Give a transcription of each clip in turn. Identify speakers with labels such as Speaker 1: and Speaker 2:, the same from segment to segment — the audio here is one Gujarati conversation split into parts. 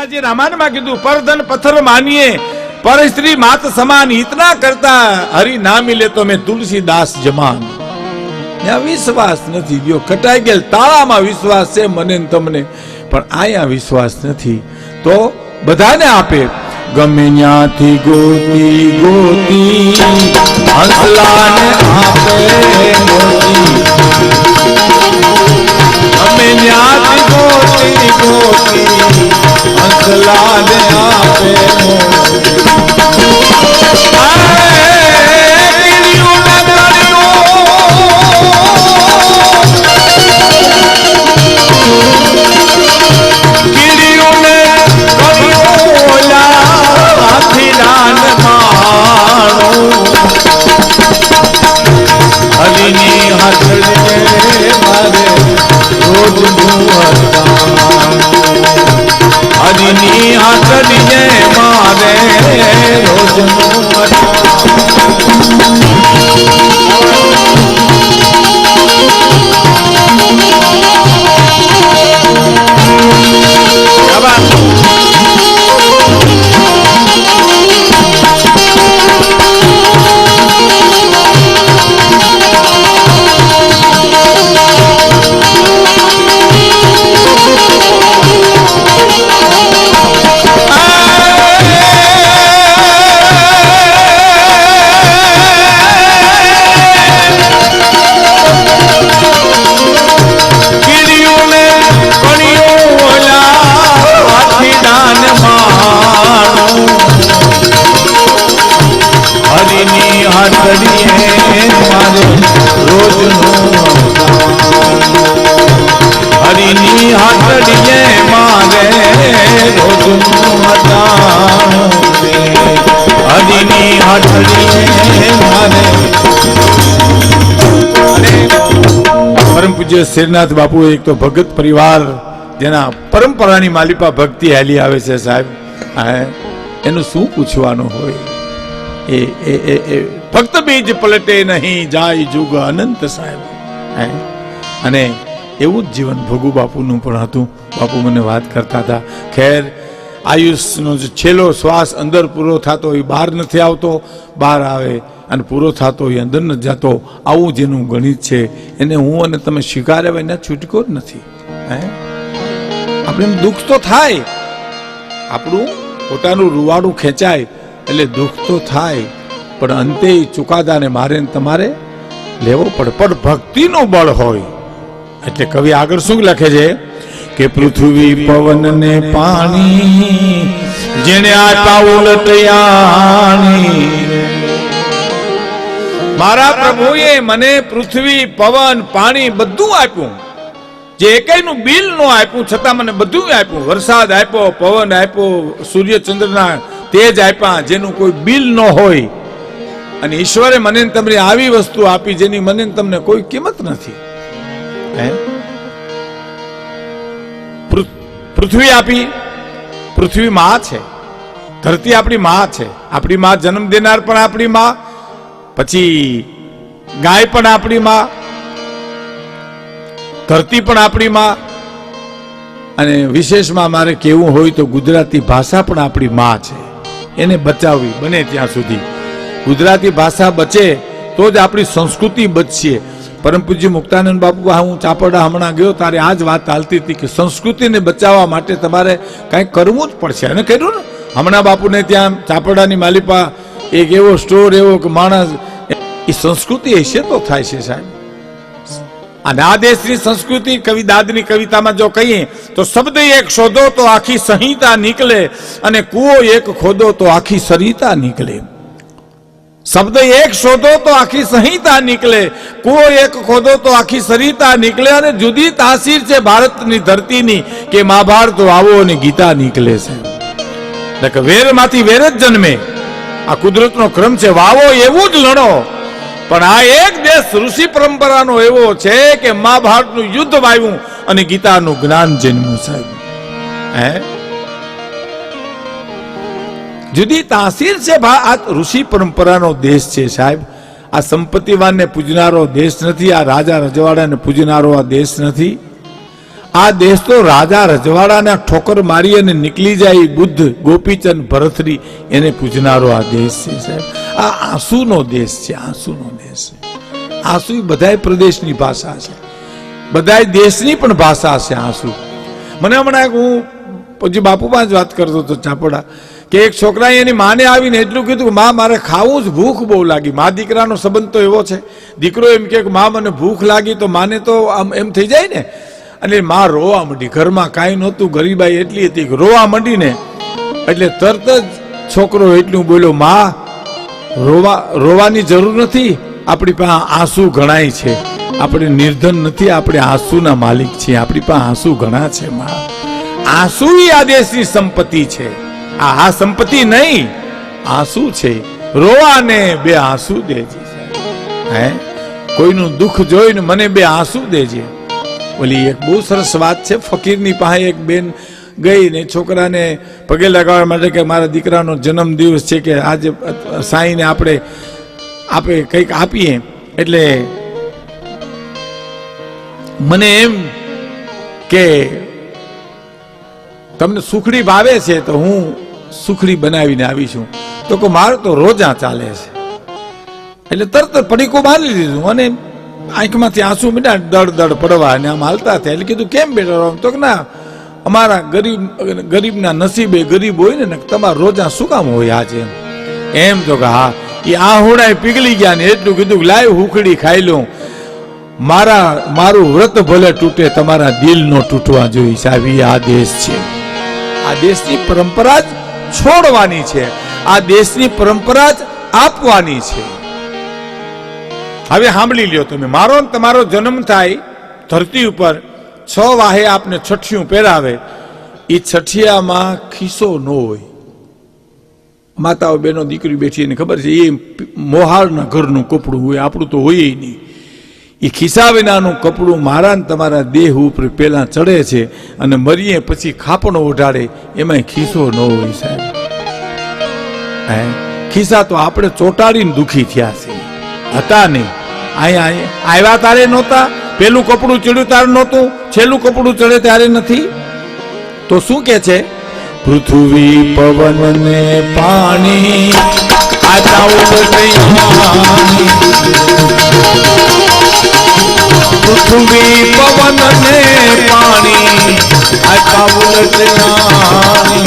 Speaker 1: પિતાજી રામાયણમાં કીધું, પરધન પથ્થર માનીએ, પર સ્ત્રી માત સમાન ઇતના કરતા હરી ના મિલે તો મેં તુલસીદાસ જમાન. વિશ્વાસ નથી ગયો, કટાઈ ગયેલ તાળામાં વિશ્વાસ છે મને તમને, પણ આયા વિશ્વાસ નથી. તો બધાને આપે, ગમે ત્યાંથી ગોતી ગોતી, હસલાને આપે મોતી અમે ન્યાથી ગોતી ગોતી હંસલાને આપે મોતી. હલીની હાથડીએ મારે રોજનું હાથડીએ મારે રોજનું હરિની હાથડીએ મારે રોજનું હરિની હાથડીએ મારે પરમ પૂજ્ય શેરનાથ બાપુ એક તો ભગત પરિવાર, જેના પરંપરાની માલિપા ભક્તિ હેલી આવે છે સાહેબ. એનું શું પૂછવાનું હોય? એ એ એ ફક્ત બીજ પલટે નહીં જાય જુગ અનંત સાહેબ. અને એવું જ જીવન ભોગુ બાપુનું પણ હતું. બાપુ મને વાત કરતા હતા ખેર આયુષનો જે છેલ્લો શ્વાસ અંદર પૂરો થતો એ બહાર નથી આવતો. બહાર આવે અને પૂરો થતો એ અંદર નથી જતો. આવું જેનું ગણિત છે. એને હું અને તમે સ્વીકાર્યા એના છૂટકો જ નથી. હે? આપણે દુઃખ તો થાય. આપણું પોતાનું રૂવાડું ખેંચાય એટલે દુઃખ તો થાય. પણ અંતે ચુકાદાને મારે તમારે લેવો પડે. પણ ભક્તિનું બળ હોય. એટલે કવિ આગળ શું લખે છે? કે પૃથ્વી પવન ને પાણી જેને આટા ઉલટયાણી મારા પ્રભુએ મને પૃથ્વી, પવન, પાણી બધું આપ્યું. જે એકનું બિલ નો આપ્યું, છતાં મને બધું આપ્યું. વરસાદ આપ્યો, પવન આપ્યો, સૂર્યચંદ્રના તેજ આપ્યા, જેનું કોઈ બિલ ન હોય. અને ઈશ્વરે મને તમને આવી વસ્તુ આપી જેની મને તમને કોઈ કિંમત નથી. પૃથ્વી આપી, પૃથ્વી માં છે. ધરતી આપણી માં છે. આપણી માં જન્મ દેનાર પણ આપણી માં, પછી ગાય પણ આપણી માં, ધરતી પણ આપણી માં, અને વિશેષમાં મારે કેવું હોય તો ગુજરાતી ભાષા પણ આપણી માં છે. એને બચાવવી બને ત્યાં સુધી. ગુજરાતી ભાષા બચે, તો જ આપણી સંસ્કૃતિ બચશે. પરમ પૂજ્ય મુક્તાનંદ બાપુ હું ચાપડા હમણાં ગયો, તારે આ જ વાત ચાલતી હતી કે સંસ્કૃતિને બચાવવા માટે તમારે કાંઈ કરવું જ પડશે. અને કર્યું ને? હમણાં બાપુને ત્યાં ચાપડાની માલિપા, એક એવો સ્ટોર, એવો કે માણસ, એ સંસ્કૃતિ હશે તો થાય છે સાહેબ. અને આ દેશની સંસ્કૃતિ, કવિ દાદની કવિતામાં જો કહીએ, તો શબ્દ એક શોધો તો આખી સંહિતા નીકળે અને કુવો એક ખોદો તો આખી સરિતા નીકળે. શબ્દ એક શોધો તો આખી સંહિતા નીકળે. કુવો એક ખોદો તો આખી સરિતા નીકળે અને જુદી તાસીર છે ભારતની ધરતીની કે મહાભારત વાવો અને ગીતા નીકળે છે. વેરમાંથી વેર જ જન્મે. આ કુદરતનો ક્રમ છે વાવો એવું જ લણો પણ આ એક દેશ ઋષિ પરંપરાનો એવો છે કે મહાભારતનું યુદ્ધ વાવ્યું અને ગીતાનું જ્ઞાન જન્મ્યું સાહેબ. હે? જુદી તાસીર છે ભા આ ઋષિ પરંપરાનો દેશ છે સાહેબ. આ સંપત્તિવાનને પૂજનારો દેશ નથી, આ રાજા રજવાડાને પૂજનારો આ દેશ નથી. આ દેશ તો રાજા રજવાડાના ઠોકર મારી અને નીકળી જાય બુદ્ધ, ગોપીચંદ ભરતરી એને પૂજનારો આ દેશ છે સાહેબ. આ આંસુનો દેશ છે, આંસુનો દેશ છે. આંસુ બધાય પ્રદેશની ભાષા છે. બધાય દેશની પણ ભાષા છે આંસુ. મને હમણાં હું પછી બાપુમાં જ વાત કરતો હતો ચાપડા. કે એક છોકરાએ એની માને આવીને એટલું કીધું કે, માં, મારે ખાવું જ ભૂખ બહુ લાગી. મા દીકરાનો સંબંધ તો એવો છે. દીકરો એમ કે, મા, મને ભૂખ લાગી તો માને તો આમ એમ થઈ જાય ને. અને મા રોવા માંડી. ઘરમાં કાંઈ નહોતું, ગરીબાઈ એટલી હતી કે રોવા માંડીને. એટલે તરત જ છોકરો એટલું બોલ્યો, મા, રોવા, રોવાની જરૂર નથી. આપણી પાસે આંસુ ઘણાય છે. આપણે નિર્ધન નથી, આપણે આંસુના માલિક છીએ. આપણી પાસે આંસુ ઘણા છે, મા. આંસુ ઈ આ દેશની સંપત્તિ છે. આ આ સંપત્તિ નહીં. આંસુ છે. રોવાને બે આંસુ દેજે. હે? કોઈનું દુઃખ જોઈને મને બે આંસુ દેજે. ઓલી એક બહુ સરસ વાત છે, ફકીરની પાસે એક બેન ગઈ ને છોકરાને પગે લગાવવા માટે કે મારા દીકરાનો જન્મદિવસ છે કે આજે સાંઈને આપણે આપે કંઈક આપીએ. એટલે મને એમ કે તમને સુખડી ભાવે છે તો હું સુખડી બનાવીને આવી છું. તો કે મારું તો રોજા ચાલે છે. એટલે તરત પડીકું દીધું. લીધું અને આંખમાંથી આંસુ મીડા દડ દડ પડવા અને આમ હાલતા થયા. એટલે કીધું, કેમ રહો? તો કે, ના, અમારા ગરીબ, ગરીબના નસીબે ગરીબ હોય ને તમારા રોજા શું કામ હોય આજે એમ એમ તો કે, હા એ આહોણાએ પીગળી ગયા ને એટલું કીધું, લાય હુકડી ખાઈ લઉં. મારા, મારું વ્રત ભલે તૂટે, તમારા દિલ નો તૂટવા જોઈએ છે આવી આ દેશ છે. આ દેશની પરંપરા જ છોડવાની છે. આ દેશની પરંપરા જ આપવાની છે. હવે સાંભળી લ્યો તમે. મારો તમારો જન્મ થાય ધરતી ઉપર છ વાહે આપને છઠિયું પહેરાવે. એ છઠિયામાં ખિસ્સો ન હોય. માતાઓ બેનો દીકરી બેઠી એને ખબર છે એ મોહાળના ઘરનું કપડું હોય, આપણું તો હોય નહીં. એ ખિસ્સા વિનાનું કપડું મારા ને તમારા દેહ ઉપર પેલા ચડે છે અને મરીએ પછી ખાપણો ઓઢાડે એમાં ખિસ્સો ન હોય સાહેબ. હે? ખિસ્સા તો આપણે ચોટાડીને દુખી થયા છે. હતા નહીં. અહીંયા આવ્યા તારે નહોતા? પેલું કપડું ચડ્યું તારે નહોતું? છેલ્લું કપડું ચડે ત્યારે નથી? તો શું કે છે? પૃથ્વી પવન ને પાણી ઉડતી પૃથ્વી પવન ને પાણી આજા નારાયણે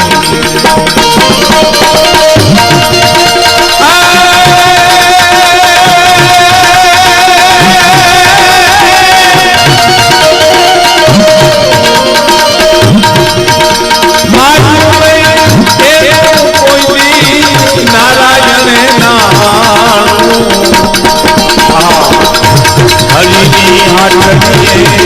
Speaker 1: હરિની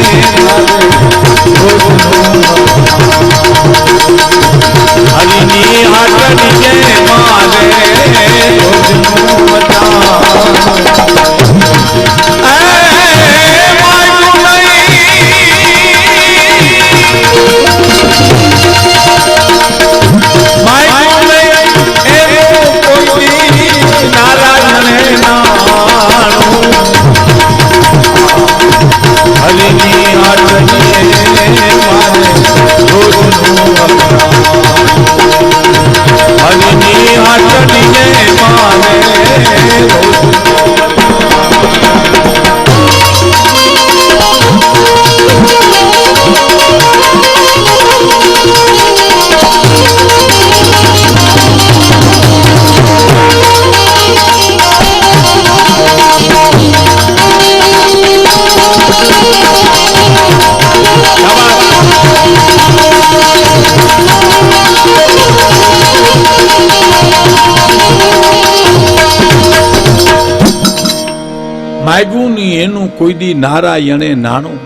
Speaker 1: માગ્યું નહીં એનું કોઈ દી નારાયણે નાણું.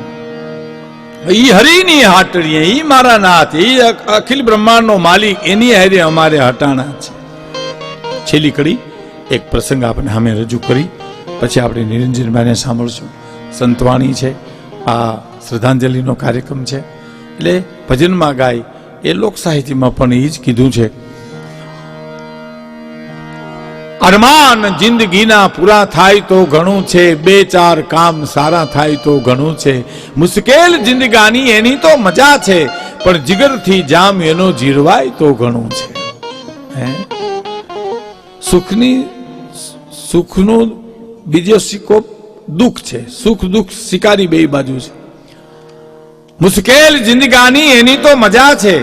Speaker 1: ઈ હરિની હાટડીએ, ઈ મારા નાથ, ઈ અખ- અખિલ બ્રહ્માંડનો માલિક, એની હારે અમારે હટાણા છે. છેલ્લી કડી એક પ્રસંગ આપણે સામે રજૂ કરી, પછી આપણે નિરંજનભાઈને સાંભળશું. સંતવાણી છે, આ શ્રદ્ધાંજલિનો કાર્યક્રમ છે. એટલે ભજનમાં ગાય, એ લોક સાહિત્યમાં પણ એ જ કીધું છે અરમાન જિંદગીના પૂરા થાય તો ઘણું છે, બે ચાર કામ સારા થાય તો ઘણું છે. મુશ્કેલ જિંદગાની એની તો મજા છે, પણ જીગરથી જામ એનો જીરવાય તો ઘણું છે. સુખની સુખનો બીજો સિક્કો દુઃખ છે. સુખ દુઃખ શિકારી બે બાજુ છે. મુશ્કેલ જિંદગાની એની તો મજા છે.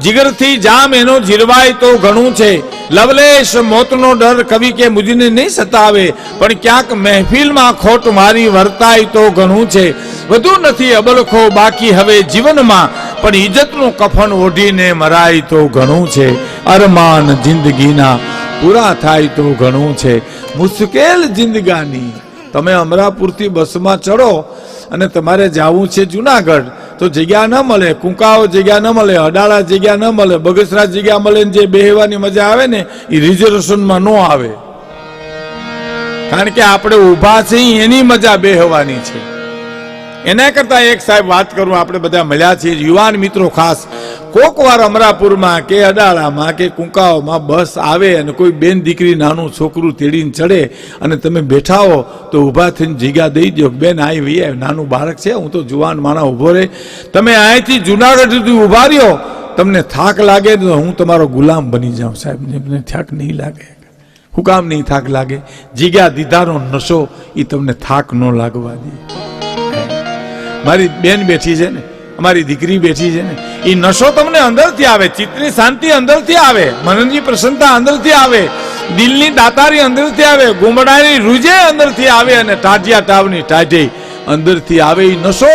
Speaker 1: જીગરથી જામ એનો જીરવાય તો ઘણું છે. લવલેશ મોતનો ડર કવિ કે મુજને નહીં સતાવે, પણ ક્યાંક મહેફિલમાં ખોટ મારી વર્તાય તો ઘણું છે. વધુ નથી અબલખો, બાકી હવે જીવનમાં, પણ ઇજ્જતનું કફન ઓઢીને મરાય તો ઘણું છે. અરમાન જિંદગીના પૂરા થાય તો ઘણું છે. મુશ્કેલ જિંદગાની. તમે અમરાપુરથી બસમાં ચડો અને તમારે જવું છે જુનાગઢ. તો જગ્યા ન મળે, કુંકાઓ જગ્યા ન મળે, અડાળા જગ્યા ન મળે, બગસરા જગ્યા મળે ને જે બેહવાની મજા આવે ને, એ રિઝર્વેશનમાં ન આવે. કારણ કે આપણે ઊભા છીએ, એની મજા બેહવાની છે. એના કરતા એક સાહેબ વાત કરું, આપણે બધા મળ્યા છીએ. યુવાન મિત્રો ખાસ, કોક વાર અમરાપુરમાં કે અડાળામાં કે કુંકાઓમાં બસ આવે અને કોઈ બેન દીકરી, નાનું છોકરું તેડીને ચડે અને તમે બેઠા હો તો ઊભા થઈને જીગા દઈ દો બેન આવી નાનું બાળક છે, હું તો જુવાન માણા ઊભો રહે તમે અહીંથી જુનાગઢ સુધી ઊભા રહ્યો, તમને થાક લાગે તો હું તમારો ગુલામ બની જાઉં, સાહેબ. મને થાક નહીં લાગે. હું કામ નહીં થાક લાગે. જીગ્યા દીધાનો નશો એ તમને થાક ન લાગવા દે. મારી બેન બેઠી છે ને, અમારી દીકરી બેઠી છે ને, એ નશો તમને અંદરથી આવે, ચિત્તની શાંતિ અંદરથી આવે મનની પ્રસન્નતા અંદરથી આવે, દિલની દાતારી અંદરથી આવે, ગુમડાની રૂજે અંદરથી આવે અને ટાઢિયા ટાવની ટાઢે અંદરથી આવે. એ નશો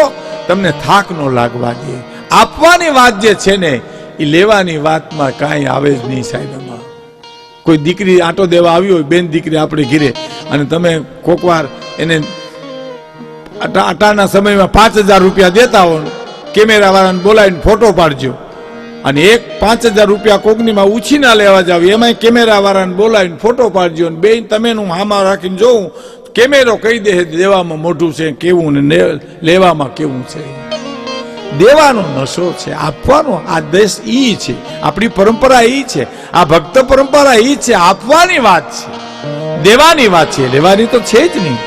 Speaker 1: તમને થાક ન લાગવા દે. આપવાની વાત જે છે ને, એ લેવાની વાતમાં કાંઈ આવે જ નહીં સાહેબ એમાં કોઈ દીકરી આટો દેવા આવી હોય, બેન દીકરી આપણે ઘીરે, અને તમે કોકવાર એને અટા- અટાના સમયમાં પાંચ હજાર રૂપિયા દેતા હો કેમેરા વાળાને બોલાવીને ફોટો પાડજો. અને એક પાંચ હજાર રૂપિયા કોકનીમાં ઉછીના લેવા જાવ, એમાંય કેમેરા વાળાને બોલાવીને ફોટો પાડજો અને બેન તમે હું હામાં રાખીને જોઉં, કેમેરો કહી દે દેવામાં મોઢું છે, કેવું ને- લેવામાં કેવું છે. દેવાનો નશો છે, આપવાનો આ દેશ ઈ છે, આપણી પરંપરા ઈ છે, આ ભક્ત પરંપરા ઈ છે, આપવાની વાત છે. દેવાની વાત છે, લેવાની તો છે જ નહીં.